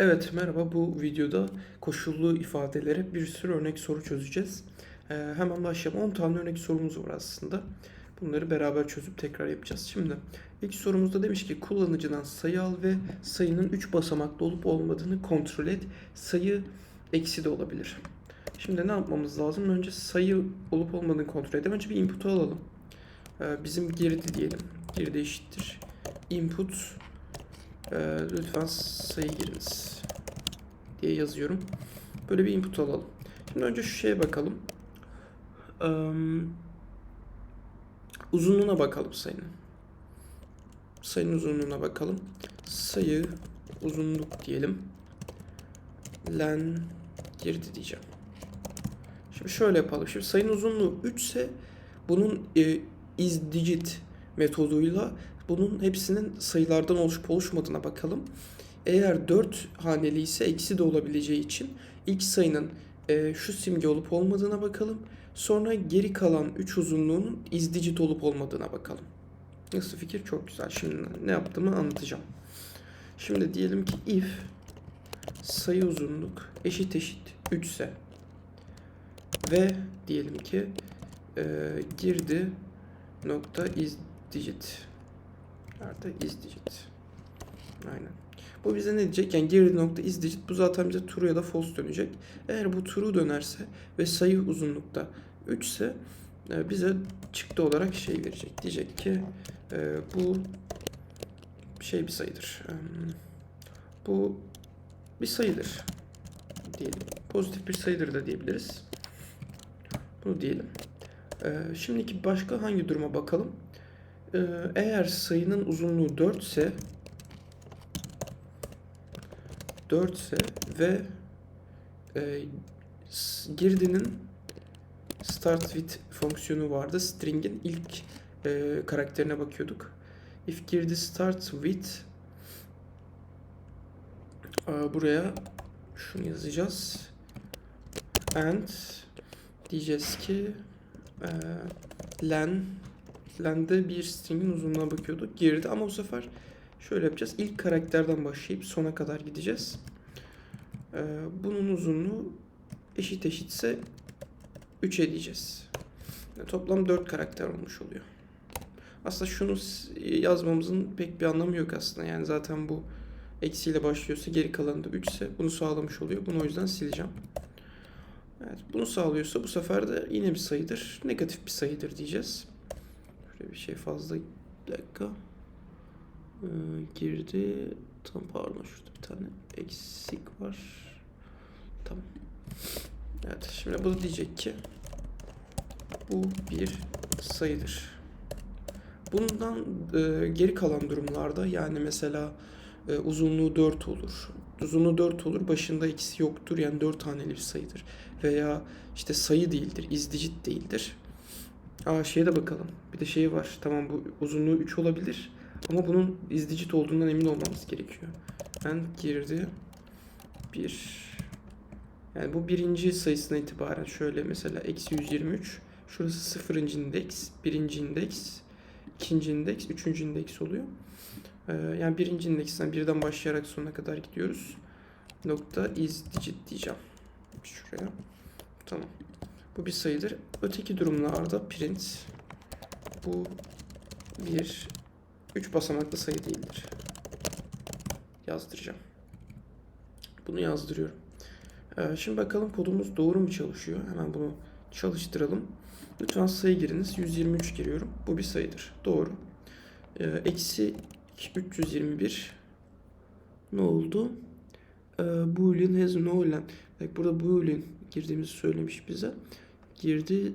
Evet merhaba bu videoda koşullu ifadelere bir sürü örnek soru çözeceğiz. Ee, hemen başlayalım. 10 tane örnek sorumuz var aslında. Bunları beraber çözüp tekrar yapacağız. Şimdi ilk sorumuzda demiş ki kullanıcıdan sayı al ve sayının 3 basamaklı olup olmadığını kontrol et. Sayı eksi de olabilir. Şimdi ne yapmamız lazım? Önce sayı olup olmadığını kontrol edelim. Önce bir input'u alalım. Ee, bizim girdi diyelim. Girdi eşittir. Input ee, lütfen sayı giriniz diye yazıyorum. Böyle bir input alalım. Şimdi önce şu şeye bakalım. Ee, uzunluğuna bakalım sayının. Sayının uzunluğuna bakalım. Sayı uzunluk diyelim. Len girdi diyeceğim. Şimdi şöyle yapalım. Şimdi sayının uzunluğu 3 ise bunun e, is digit metoduyla bunun hepsinin sayılardan oluşup oluşmadığına bakalım. Eğer 4 haneli ise eksi de olabileceği için ilk sayının e, şu simge olup olmadığına bakalım. Sonra geri kalan 3 uzunluğunun is digit olup olmadığına bakalım. Nasıl fikir? Çok güzel. Şimdi ne yaptığımı anlatacağım. Şimdi diyelim ki if sayı uzunluk eşit eşit 3 ise ve diyelim ki e, girdi nokta is digit Nerede? Is digit. Aynen. Bu bize ne diyecek? Yani geri nokta is digit. Bu zaten bize true ya da false dönecek. Eğer bu true dönerse ve sayı uzunlukta 3 ise e, bize çıktı olarak şey verecek. Diyecek ki e, bu şey bir sayıdır. E, bu bir sayıdır diyelim. Pozitif bir sayıdır da diyebiliriz. Bunu diyelim. E, şimdiki başka hangi duruma bakalım? Ee, eğer sayının uzunluğu 4 ise 4 ise ve e, girdinin start with fonksiyonu vardı. String'in ilk e, karakterine bakıyorduk. If girdi start with e, buraya şunu yazacağız. And diyeceğiz ki e, len Lende bir stringin uzunluğuna bakıyorduk. Girdi ama bu sefer şöyle yapacağız. İlk karakterden başlayıp sona kadar gideceğiz. Ee, bunun uzunluğu eşit eşitse 3'e diyeceğiz. Yani toplam 4 karakter olmuş oluyor. Aslında şunu yazmamızın pek bir anlamı yok aslında. Yani zaten bu eksiyle başlıyorsa geri kalanı da 3 ise bunu sağlamış oluyor. Bunu o yüzden sileceğim. Evet, bunu sağlıyorsa bu sefer de yine bir sayıdır. Negatif bir sayıdır diyeceğiz. Şöyle bir şey fazla bir dakika. Ee, girdi. Tam pardon şurada bir tane eksik var. Tamam. Evet şimdi bu diyecek ki bu bir sayıdır. Bundan e, geri kalan durumlarda yani mesela e, uzunluğu 4 olur. Uzunluğu 4 olur. Başında ikisi yoktur. Yani 4 haneli bir sayıdır. Veya işte sayı değildir. izdicit değildir. Aa şeye de bakalım. Bir de şey var. Tamam bu uzunluğu 3 olabilir. Ama bunun izdicit olduğundan emin olmamız gerekiyor. Ben girdi. Bir. Yani bu birinci sayısına itibaren şöyle mesela eksi 123. Şurası sıfırıncı indeks, birinci indeks, ikinci indeks, üçüncü indeks oluyor. Ee, yani birinci indeksten birden başlayarak sonuna kadar gidiyoruz. Nokta is digit diyeceğim. Şuraya. Tamam. Bu bir sayıdır. Öteki durumlarda print bu bir üç basamaklı sayı değildir. Yazdıracağım. Bunu yazdırıyorum. Ee, şimdi bakalım kodumuz doğru mu çalışıyor. Hemen bunu çalıştıralım. Lütfen sayı giriniz. 123 giriyorum. Bu bir sayıdır. Doğru. Ee, eksi 321 ne oldu? Ee, Boolean has no len. Bak burada Boolean girdiğimizi söylemiş bize girdi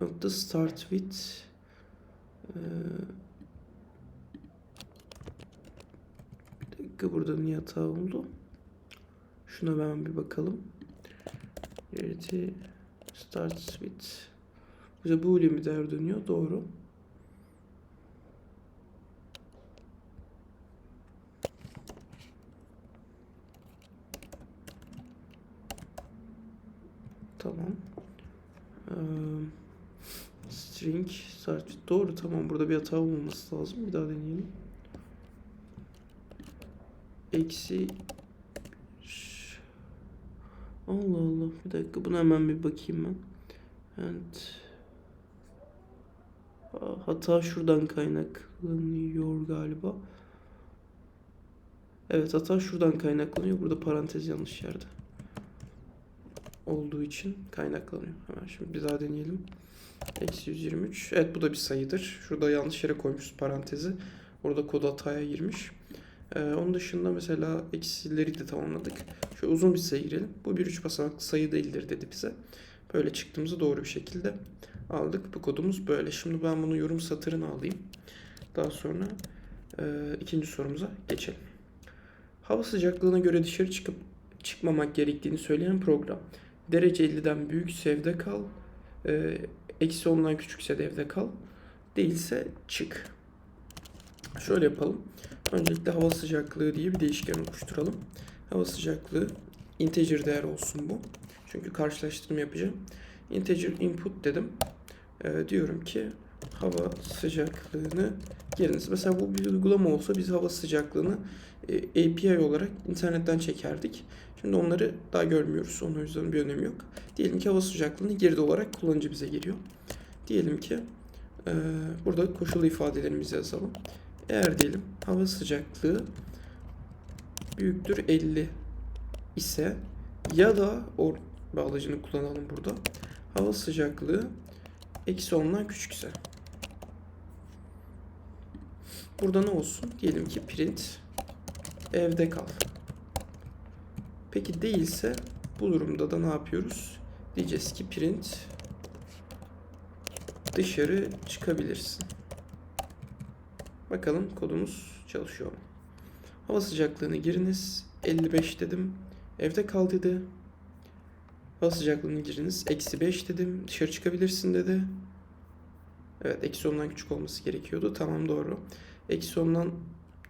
nokta start with ee, bir dakika burada niye hata oldu? Şuna hemen bir bakalım. Girdi start with bize bu bir değer dönüyor. Doğru. Tamam. String start doğru tamam burada bir hata olmaması lazım. Bir daha deneyelim. Eksi Allah Allah. Bir dakika buna hemen bir bakayım ben. Aa, Hata şuradan kaynaklanıyor galiba. Evet hata şuradan kaynaklanıyor. Burada parantez yanlış yerde. Olduğu için kaynaklanıyor. Hemen şimdi bir daha deneyelim. Eksi 123. Evet bu da bir sayıdır. Şurada yanlış yere koymuşuz parantezi. Orada kod hataya girmiş. Ee, onun dışında mesela eksileri de tamamladık. Şöyle uzun bir sayı girelim. Bu bir üç basamaklı sayı değildir dedi bize. Böyle çıktığımızı doğru bir şekilde aldık. Bu kodumuz böyle. Şimdi ben bunu yorum satırına alayım. Daha sonra e, ikinci sorumuza geçelim. Hava sıcaklığına göre dışarı çıkıp çıkmamak gerektiğini söyleyen program. Derece 50'den büyükse evde kal. E, eksi 10'dan küçükse de evde kal. Değilse çık. Şöyle yapalım. Öncelikle hava sıcaklığı diye bir değişken oluşturalım. Hava sıcaklığı integer değer olsun bu. Çünkü karşılaştırma yapacağım. Integer input dedim. Ee, diyorum ki hava sıcaklığını giriniz. Mesela bu bir uygulama olsa biz hava sıcaklığını e, API olarak internetten çekerdik. Şimdi onları daha görmüyoruz. Onun yüzden bir önemi yok. Diyelim ki hava sıcaklığını girdi olarak kullanıcı bize giriyor. Diyelim ki e, burada koşulu ifadelerimizi yazalım. Eğer diyelim hava sıcaklığı büyüktür 50 ise ya da or bağlacını kullanalım burada. Hava sıcaklığı eksi 10'dan küçükse. Burada ne olsun? Diyelim ki print evde kal. Peki değilse bu durumda da ne yapıyoruz? Diyeceğiz ki print dışarı çıkabilirsin. Bakalım kodumuz çalışıyor mu? Hava sıcaklığını giriniz. 55 dedim. Evde kal dedi. Hava sıcaklığını giriniz. Eksi 5 dedim. Dışarı çıkabilirsin dedi. Evet eksi 10'dan küçük olması gerekiyordu. Tamam doğru. Eksi 10'dan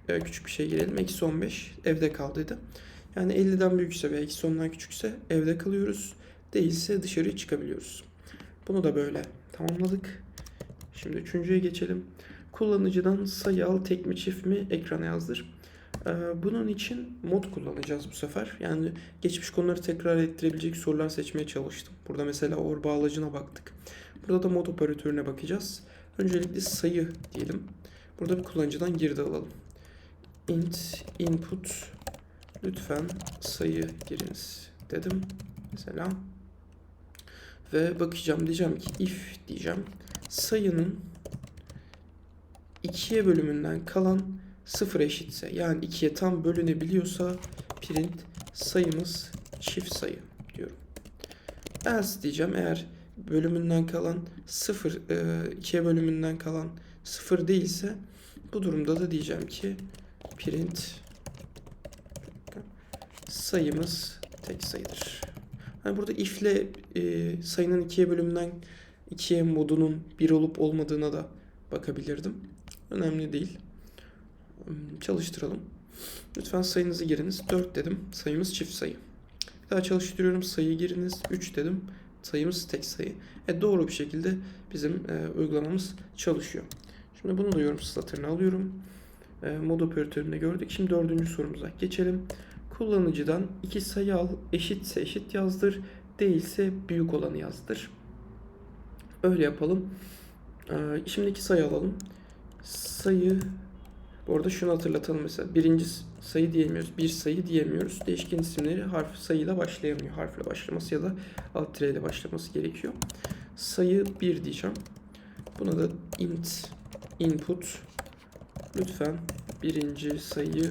e, küçük bir şey girelim. Eksi 15 evde kal dedi. Yani 50'den büyükse ve eksi 10'dan küçükse evde kalıyoruz. Değilse dışarı çıkabiliyoruz. Bunu da böyle tamamladık. Şimdi üçüncüye geçelim. Kullanıcıdan sayı al tek mi çift mi ekrana yazdır. Ee, Bunun için mod kullanacağız bu sefer. Yani geçmiş konuları tekrar ettirebilecek sorular seçmeye çalıştım. Burada mesela or bağlacına baktık. Burada da mod operatörüne bakacağız. Öncelikle sayı diyelim. Burada bir kullanıcıdan girdi alalım. int input lütfen sayı giriniz dedim. Mesela ve bakacağım diyeceğim ki if diyeceğim. Sayının ikiye bölümünden kalan sıfır eşitse yani ikiye tam bölünebiliyorsa print sayımız çift sayı diyorum. Else diyeceğim eğer bölümünden kalan sıfır e, ikiye bölümünden kalan sıfır değilse bu durumda da diyeceğim ki print sayımız tek sayıdır. Yani burada if ile e, sayının ikiye bölümünden ikiye modunun bir olup olmadığına da bakabilirdim. Önemli değil. Hmm, Çalıştıralım. Lütfen sayınızı giriniz. 4 dedim. Sayımız çift sayı. Bir daha çalıştırıyorum. Sayı giriniz. 3 dedim. Sayımız tek sayı. E doğru bir şekilde bizim e, uygulamamız çalışıyor. Şimdi bunu da yorum satırına alıyorum. E, mod operatöründe gördük. Şimdi dördüncü sorumuza geçelim. Kullanıcıdan iki sayı al. Eşitse eşit yazdır. Değilse büyük olanı yazdır. Öyle yapalım. E, şimdi iki sayı alalım. Sayı bu arada şunu hatırlatalım mesela. Birinci sayı diyemiyoruz. Bir sayı diyemiyoruz. Değişken isimleri harf sayıyla başlayamıyor. Harfle başlaması ya da alt tireyle başlaması gerekiyor. Sayı 1 diyeceğim. Buna da int input lütfen birinci sayıyı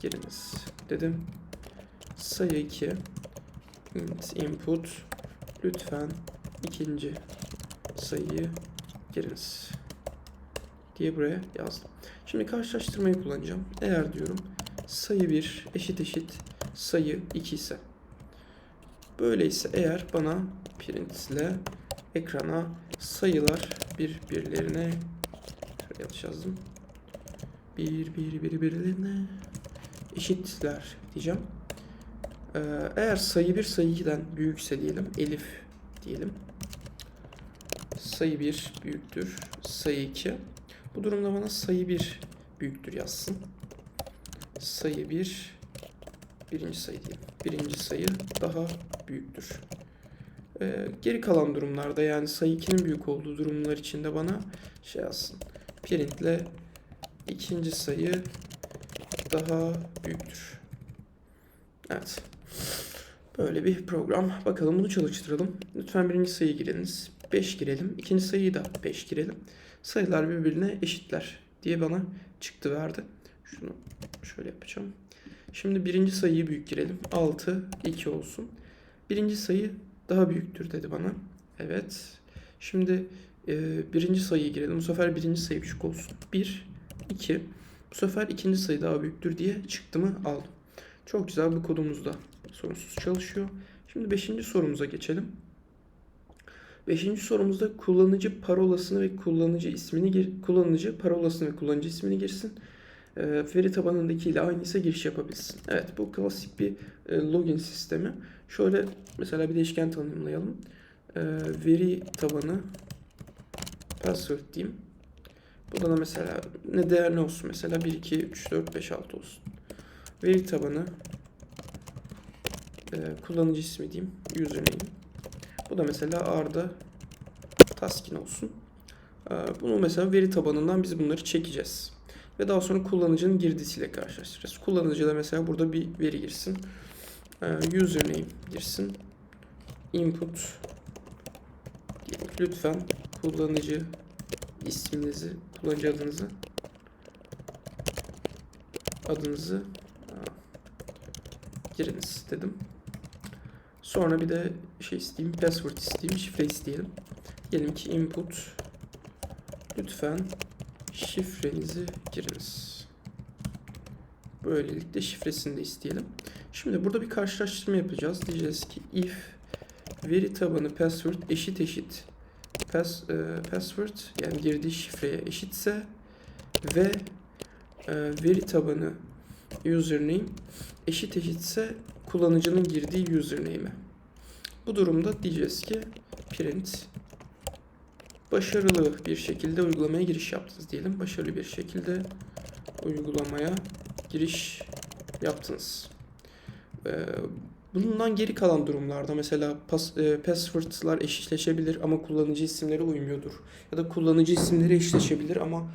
giriniz dedim. Sayı 2 int input lütfen ikinci sayıyı giriniz diye buraya yazdım. Şimdi karşılaştırmayı kullanacağım. Eğer diyorum sayı 1 eşit eşit sayı 2 ise böyleyse eğer bana print ile ekrana sayılar birbirlerine şöyle yanlış yazdım. Bir bir birbirlerine eşitler diyeceğim. Ee, eğer sayı 1 sayı 2'den büyükse diyelim elif diyelim. Sayı 1 büyüktür sayı 2. Bu durumda bana sayı 1 büyüktür yazsın. Sayı 1 birinci sayı diyelim. Birinci sayı daha büyüktür. Ee, geri kalan durumlarda yani sayı 2'nin büyük olduğu durumlar içinde bana şey yazsın. Printle ikinci sayı daha büyüktür. Evet. Böyle bir program. Bakalım bunu çalıştıralım. Lütfen birinci sayıyı giriniz. 5 girelim. İkinci sayıyı da 5 girelim. Sayılar birbirine eşitler diye bana çıktı verdi. Şunu şöyle yapacağım. Şimdi birinci sayıyı büyük girelim. 6, 2 olsun. Birinci sayı daha büyüktür dedi bana. Evet. Şimdi e, birinci sayıyı girelim. Bu sefer birinci sayı küçük olsun. 1, 2. Bu sefer ikinci sayı daha büyüktür diye çıktımı aldım. Çok güzel bu kodumuz da sorunsuz çalışıyor. Şimdi beşinci sorumuza geçelim. Beşinci sorumuzda kullanıcı parolasını ve kullanıcı ismini gir, kullanıcı parolasını ve kullanıcı ismini girsin. E, veri tabanındaki ile aynı ise giriş yapabilsin. Evet bu klasik bir e, login sistemi. Şöyle mesela bir değişken tanımlayalım. E, veri tabanı password diyeyim. Burada da mesela ne değer ne olsun mesela 1 2 3 4 5 6 olsun. Veri tabanı e, kullanıcı ismi diyeyim. Username. Bu da mesela Arda Taskin olsun. E, bunu mesela veri tabanından biz bunları çekeceğiz. Ve daha sonra kullanıcının girdisiyle karşılaştıracağız. Kullanıcı da mesela burada bir veri girsin. E, username girsin. Input lütfen kullanıcı isminizi, kullanıcı adınızı adınızı giriniz dedim. Sonra bir de şey isteyeyim, password isteyeyim, şifre isteyelim. Diyelim ki input lütfen şifrenizi giriniz. Böylelikle şifresini de isteyelim. Şimdi burada bir karşılaştırma yapacağız. Diyeceğiz ki if veri tabanı password eşit eşit pass, e, password yani girdiği şifreye eşitse ve e, veri tabanı username eşit eşitse kullanıcının girdiği username'e. Bu durumda diyeceğiz ki print başarılı bir şekilde uygulamaya giriş yaptınız diyelim. Başarılı bir şekilde uygulamaya giriş yaptınız. Ee, bundan geri kalan durumlarda mesela pas, e, password'lar eşleşebilir ama kullanıcı isimleri uymuyordur. Ya da kullanıcı isimleri eşleşebilir ama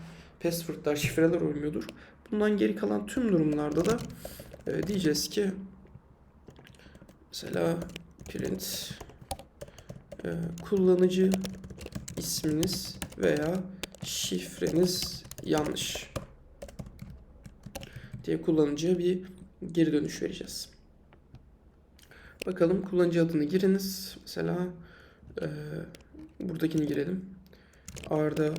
password'lar, şifreler uymuyordur. Bundan geri kalan tüm durumlarda da e, diyeceğiz ki mesela print e, kullanıcı isminiz veya şifreniz yanlış diye kullanıcıya bir geri dönüş vereceğiz. Bakalım kullanıcı adını giriniz. Mesela e, buradakini girelim. Arda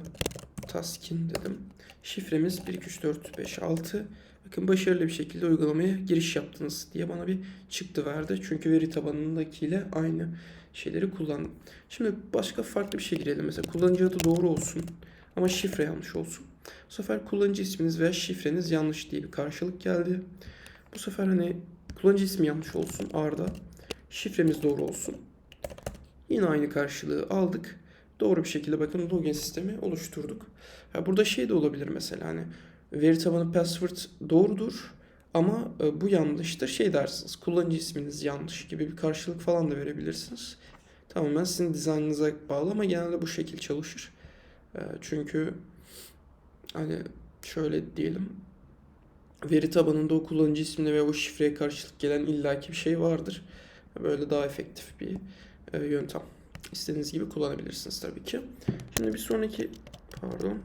Taskin dedim. Şifremiz 1 2 3 4 5 6. Bakın başarılı bir şekilde uygulamaya giriş yaptınız diye bana bir çıktı verdi. Çünkü veri tabanındakiyle aynı şeyleri kullandım. Şimdi başka farklı bir şey girelim. Mesela kullanıcı adı doğru olsun ama şifre yanlış olsun. Bu sefer kullanıcı isminiz veya şifreniz yanlış diye bir karşılık geldi. Bu sefer hani kullanıcı ismi yanlış olsun Arda. Şifremiz doğru olsun. Yine aynı karşılığı aldık. Doğru bir şekilde bakın login sistemi oluşturduk. Ya burada şey de olabilir mesela hani veri tabanı password doğrudur ama e, bu yanlıştır şey dersiniz kullanıcı isminiz yanlış gibi bir karşılık falan da verebilirsiniz. Tamamen sizin dizaynınıza bağlı ama genelde bu şekil çalışır. E, çünkü hani şöyle diyelim veri tabanında o kullanıcı ismine ve o şifreye karşılık gelen illaki bir şey vardır. Böyle daha efektif bir e, yöntem. İstediğiniz gibi kullanabilirsiniz tabii ki. Şimdi bir sonraki pardon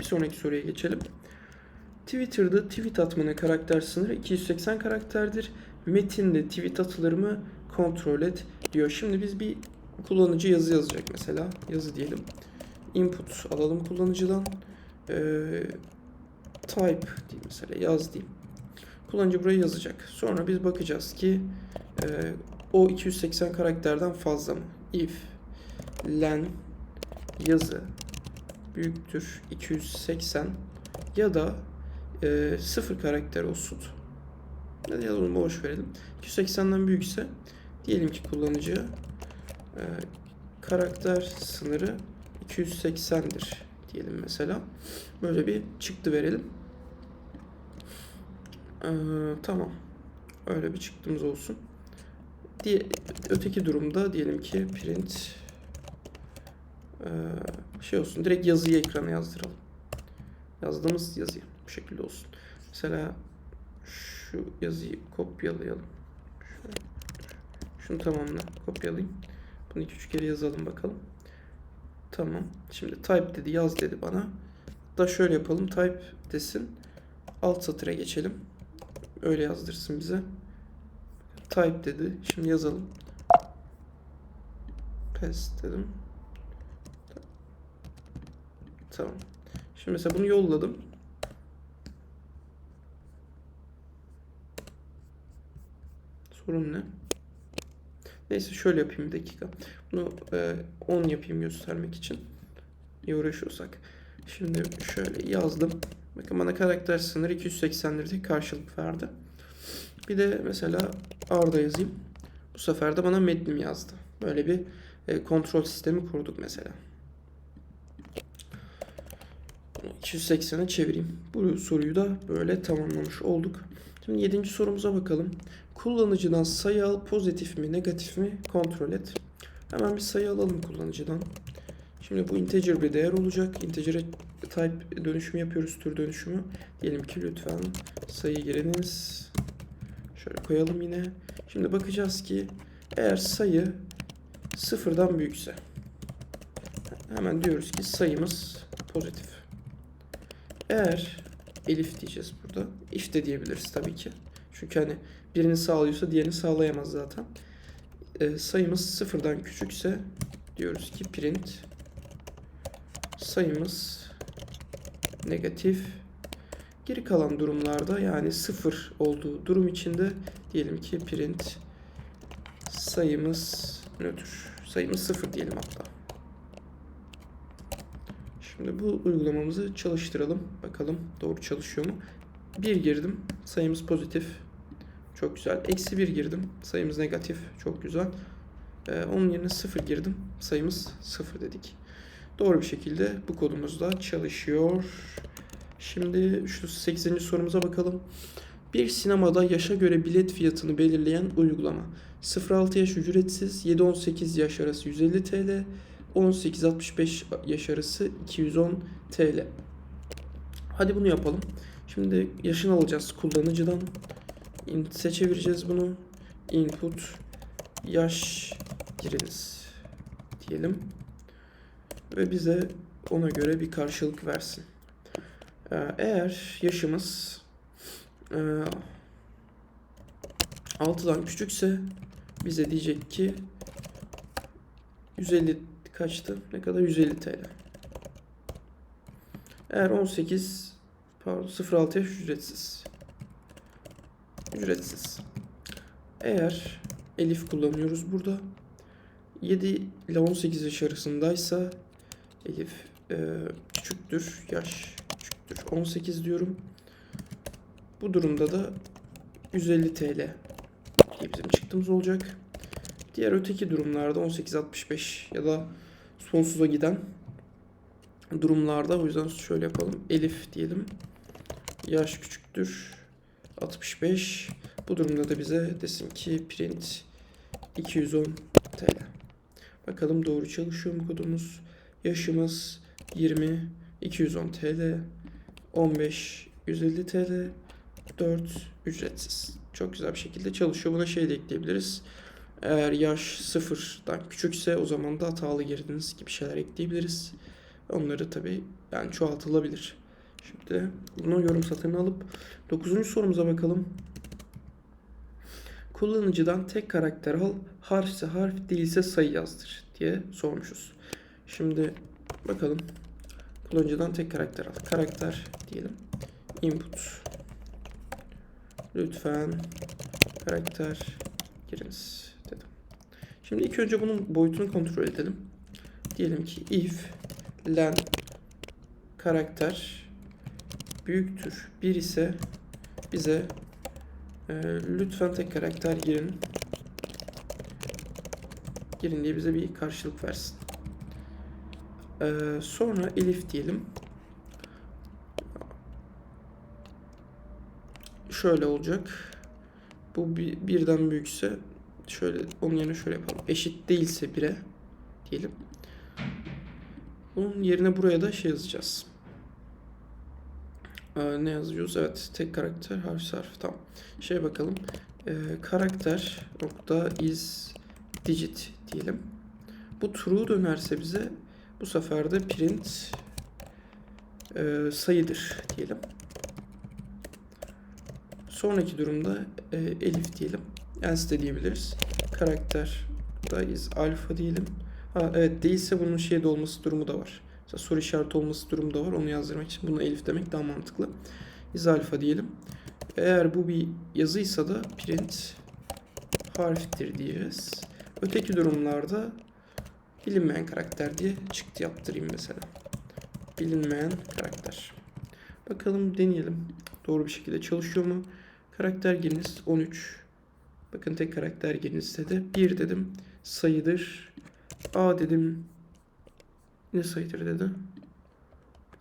bir sonraki soruya geçelim. Twitter'da tweet atmanın karakter sınırı 280 karakterdir. Metinde tweet atılır mı kontrol et diyor. Şimdi biz bir kullanıcı yazı yazacak mesela. Yazı diyelim. Input alalım kullanıcıdan. Ee, type diyeyim mesela yaz diyeyim. Kullanıcı buraya yazacak. Sonra biz bakacağız ki e, o 280 karakterden fazla mı? If len yazı büyüktür 280 ya da e, sıfır karakter olsun. Ne yazalım boş verelim. 280'den büyükse diyelim ki kullanıcıya e, karakter sınırı 280'dir diyelim mesela. Böyle bir çıktı verelim. Ee, tamam. Öyle bir çıktığımız olsun. Diye, öteki durumda diyelim ki print eee, şey olsun. Direkt yazıyı ekrana yazdıralım. Yazdığımız yazıyı bu şekilde olsun. Mesela şu yazıyı kopyalayalım. Şöyle. Şunu tamamla. Kopyalayayım. Bunu iki üç kere yazalım bakalım. Tamam. Şimdi type dedi yaz dedi bana. Da şöyle yapalım. Type desin. Alt satıra geçelim. Öyle yazdırsın bize. Type dedi. Şimdi yazalım. Paste dedim. Tamam. Şimdi mesela bunu yolladım. Sorun ne? Neyse şöyle yapayım bir dakika. Bunu e, 10 yapayım göstermek için. İyi uğraşıyorsak. Şimdi şöyle yazdım. Bakın bana karakter sınırı 280 lira diye karşılık verdi. Bir de mesela Arda yazayım. Bu sefer de bana metnim yazdı. Böyle bir e, kontrol sistemi kurduk mesela. 280'e çevireyim. Bu soruyu da böyle tamamlamış olduk. Şimdi 7. sorumuza bakalım. Kullanıcıdan sayı al pozitif mi negatif mi kontrol et. Hemen bir sayı alalım kullanıcıdan. Şimdi bu integer bir değer olacak. Integer'e type dönüşümü yapıyoruz tür dönüşümü. Diyelim ki lütfen sayı giriniz. Şöyle koyalım yine. Şimdi bakacağız ki eğer sayı sıfırdan büyükse hemen diyoruz ki sayımız pozitif. Eğer elif diyeceğiz burada. If de diyebiliriz tabii ki. Çünkü hani birini sağlıyorsa diğerini sağlayamaz zaten. Ee, sayımız sıfırdan küçükse diyoruz ki print sayımız negatif. Geri kalan durumlarda yani sıfır olduğu durum içinde diyelim ki print sayımız nötr. Sayımız sıfır diyelim hatta. Şimdi bu uygulamamızı çalıştıralım. Bakalım doğru çalışıyor mu? 1 girdim. Sayımız pozitif. Çok güzel. Eksi 1 girdim. Sayımız negatif. Çok güzel. Ee, onun yerine 0 girdim. Sayımız 0 dedik. Doğru bir şekilde bu kodumuz da çalışıyor. Şimdi şu 8. sorumuza bakalım. Bir sinemada yaşa göre bilet fiyatını belirleyen uygulama. 0-6 yaş ücretsiz, 7-18 yaş arası 150 TL, 18-65 yaş arası 210 TL. Hadi bunu yapalım. Şimdi yaşını alacağız kullanıcıdan. Input'e çevireceğiz bunu. Input yaş giriniz diyelim. Ve bize ona göre bir karşılık versin. Ee, Eğer yaşımız e, 6'dan küçükse bize diyecek ki 150 kaçtı? Ne kadar? 150 TL. Eğer 18 pardon 0.6 yaş ücretsiz. Ücretsiz. Eğer elif kullanıyoruz burada 7 ile 18 yaş arasındaysa elif e, küçüktür yaş 18 diyorum. Bu durumda da 150 TL diye bizim çıktığımız olacak. Diğer öteki durumlarda 18-65 ya da sonsuza giden durumlarda o yüzden şöyle yapalım. Elif diyelim. Yaş küçüktür. 65. Bu durumda da bize desin ki print 210 TL. Bakalım doğru çalışıyor mu kodumuz? Yaşımız 20 210 TL. 15 150 TL. 4 ücretsiz. Çok güzel bir şekilde çalışıyor. Buna şey de ekleyebiliriz. Eğer yaş sıfırdan küçükse o zaman da hatalı girdiniz gibi şeyler ekleyebiliriz. Onları tabi yani çoğaltılabilir. Şimdi bunu yorum satırını alıp 9. sorumuza bakalım. Kullanıcıdan tek karakter al, harfse harf değilse sayı yazdır diye sormuşuz. Şimdi bakalım. Kullanıcıdan tek karakter al. Karakter diyelim. Input. Lütfen karakter giriniz dedim. Şimdi ilk önce bunun boyutunu kontrol edelim. Diyelim ki if len karakter büyüktür 1 ise bize e, lütfen tek karakter girin girin diye bize bir karşılık versin. E, sonra elif diyelim. Şöyle olacak. bu bir, birden büyükse şöyle onun yerine şöyle yapalım. Eşit değilse 1'e diyelim. Bunun yerine buraya da şey yazacağız. Ee, ne yazıyoruz? Evet, tek karakter, harf sarf. Tamam. Şey bakalım. Ee, karakter nokta is digit diyelim. Bu true dönerse bize bu sefer de print e, sayıdır diyelim. Sonraki durumda e, elif diyelim. Else de diyebiliriz. Karakter da is alfa diyelim. Ha, evet değilse bunun şeyde olması durumu da var. Mesela soru işareti olması durumu da var. Onu yazdırmak için bunu elif demek daha mantıklı. Is alfa diyelim. Eğer bu bir yazıysa da print harftir diyeceğiz. Öteki durumlarda bilinmeyen karakter diye çıktı yaptırayım mesela. Bilinmeyen karakter. Bakalım deneyelim. Doğru bir şekilde çalışıyor mu? Karakter giriniz 13. Bakın tek karakter giriniz dedi. 1 dedim. Sayıdır. A dedim. Ne sayıdır dedi.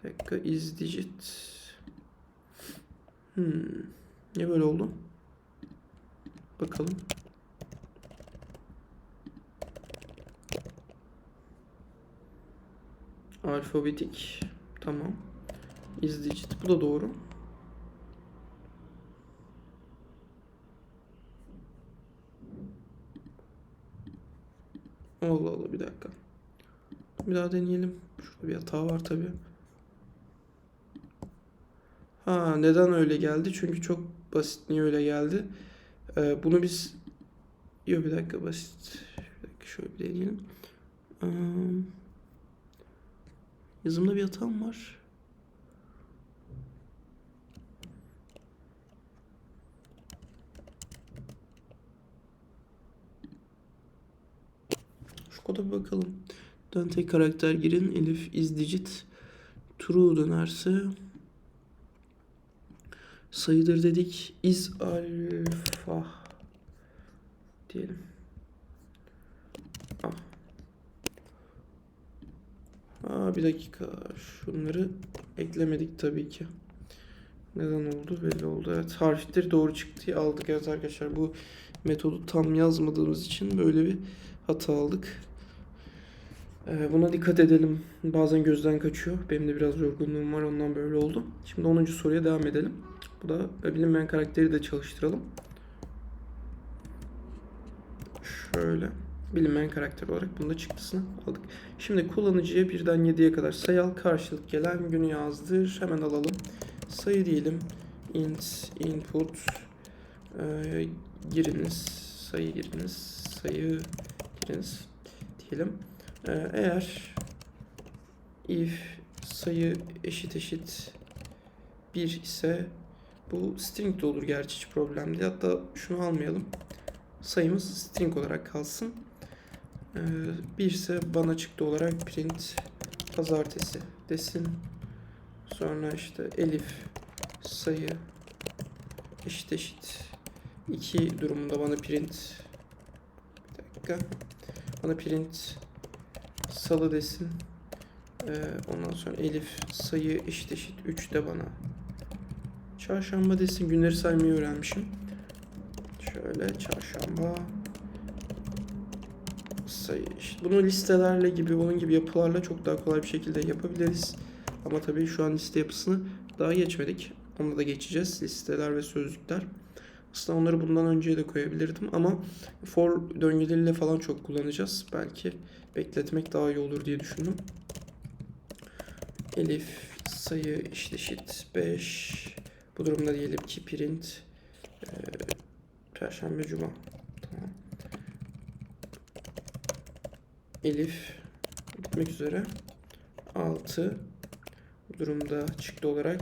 Bir dakika is digit. Hmm. Ne böyle oldu? Bakalım. Alfabetik. Tamam. Is. Bu da doğru. Allah Allah bir dakika. Bir daha deneyelim. Şurada bir hata var tabi. Ha neden öyle geldi? Çünkü çok basit. Niye öyle geldi? Ee, bunu biz... Yok bir dakika basit. Bir dakika şöyle bir deneyelim. Ee, yazımda bir hatam var. Şu koda bir bakalım. Dön tek karakter girin. Elif is digit. True dönerse sayıdır dedik. Is alfa diyelim. Aa, bir dakika. Şunları eklemedik tabii ki. Neden oldu? Belli oldu. Evet harftir doğru çıktı. Aldık evet arkadaşlar. Bu metodu tam yazmadığımız için böyle bir hata aldık. Ee, buna dikkat edelim. Bazen gözden kaçıyor. Benim de biraz yorgunluğum var ondan böyle oldu. Şimdi 10. soruya devam edelim. Bu da bilinmeyen karakteri de çalıştıralım. Şöyle. Bilinmeyen karakter olarak bunu da çıktısını aldık. Şimdi kullanıcıya birden 7'ye kadar sayal karşılık gelen günü yazdır. Hemen alalım. Sayı diyelim. int input e, giriniz. Sayı giriniz. Sayı giriniz diyelim. Ee, eğer if sayı eşit eşit 1 ise bu string de olur gerçi hiç problem değil. Hatta şunu almayalım. Sayımız string olarak kalsın. Ee, 1 ise bana çıktı olarak print pazartesi desin. Sonra işte elif sayı eşit eşit 2 durumunda bana print bir dakika bana print salı desin. Ee, ondan sonra Elif sayı eşit eşit 3 de bana. Çarşamba desin. Günleri saymayı öğrenmişim. Şöyle çarşamba sayı eşit. Bunu listelerle gibi bunun gibi yapılarla çok daha kolay bir şekilde yapabiliriz. Ama tabii şu an liste yapısını daha geçmedik. Onu da geçeceğiz. Listeler ve sözlükler. Aslında onları bundan önce de koyabilirdim ama for döngüleriyle falan çok kullanacağız. Belki bekletmek daha iyi olur diye düşündüm. Elif sayı eşit eşit 5. Bu durumda diyelim ki print e, Perşembe Cuma. Elif bitmek üzere 6. Bu durumda çıktı olarak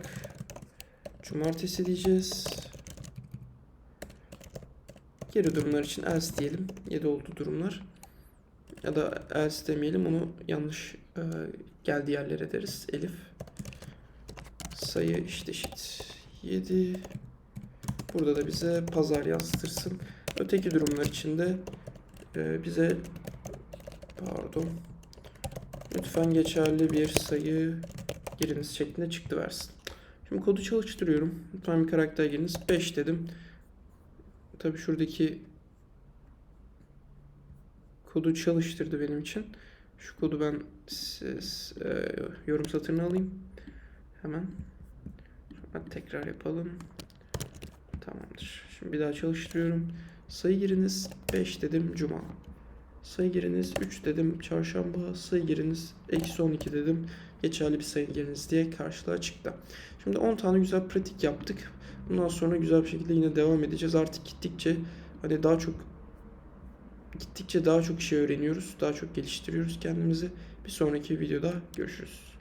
Cumartesi diyeceğiz. Geri durumlar için else diyelim. 7 oldu durumlar. Ya da else demeyelim onu yanlış e, geldiği yerlere deriz. Elif. Sayı eşit eşit 7. Burada da bize pazar yazdırsın. Öteki durumlar için de e, bize pardon lütfen geçerli bir sayı giriniz şeklinde çıktı versin. Şimdi kodu çalıştırıyorum. Lütfen bir karakter giriniz. 5 dedim. tabii şuradaki kodu çalıştırdı benim için. Şu kodu ben siz, e, yorum satırına alayım. Hemen. Sonra tekrar yapalım. Tamamdır. Şimdi bir daha çalıştırıyorum. Sayı giriniz 5 dedim cuma. Sayı giriniz 3 dedim çarşamba. Sayı giriniz eksi 12 dedim. Geçerli bir sayı giriniz diye karşılığa çıktı. Şimdi 10 tane güzel pratik yaptık. Bundan sonra güzel bir şekilde yine devam edeceğiz. Artık gittikçe hani daha çok gittikçe daha çok şey öğreniyoruz. Daha çok geliştiriyoruz kendimizi. Bir sonraki videoda görüşürüz.